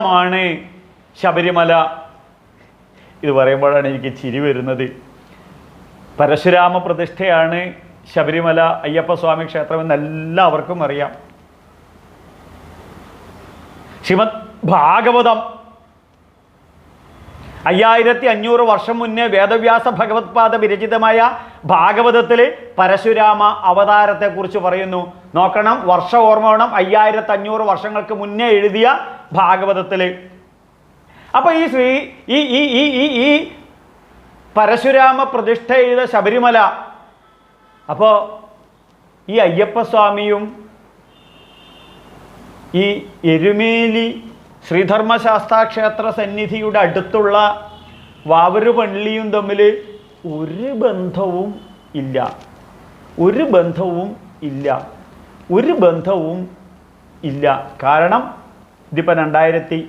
ാണ് ശബരിമല. ഇത് പറയുമ്പോഴാണ് എനിക്ക് ചിരി വരുന്നത്. പരശുരാമ പ്രതിഷ്ഠയാണ് ശബരിമല അയ്യപ്പസ്വാമി ക്ഷേത്രം എന്ന് എല്ലാവർക്കും അറിയാം. ശ്രീമദ് ഭാഗവതം അയ്യായിരത്തി അഞ്ഞൂറ് വർഷം മുന്നേ വേദവ്യാസ ഭഗവത്പാദ വിരചിതമായ ഭാഗവതത്തിൽ പരശുരാമ അവതാരത്തെക്കുറിച്ച് പറയുന്നു. നോക്കണം വർഷ ഓർമ്മ വേണം. അയ്യായിരത്തി അഞ്ഞൂറ് വർഷങ്ങൾക്ക് മുന്നേ എഴുതിയ ഭാഗവതത്തിൽ അപ്പൊ ഈ ശ്രീ ഈ ഈ ഈ ഈ ഈ പരശുരാമ പ്രതിഷ്ഠ ചെയ്ത ശബരിമല അപ്പോൾ ഈ അയ്യപ്പസ്വാമിയും ഈ എരുമേലി ശ്രീധർമ്മശാസ്താക്ഷേത്ര സന്നിധിയുടെ അടുത്തുള്ള വാവരു പള്ളിയും തമ്മിൽ ഒരു ബന്ധവും ഇല്ല. ഒരു ബന്ധവും ഇല്ല. ഒരു ബന്ധവും ഇല്ല. കാരണം ഇതിപ്പോൾ രണ്ടായിരത്തി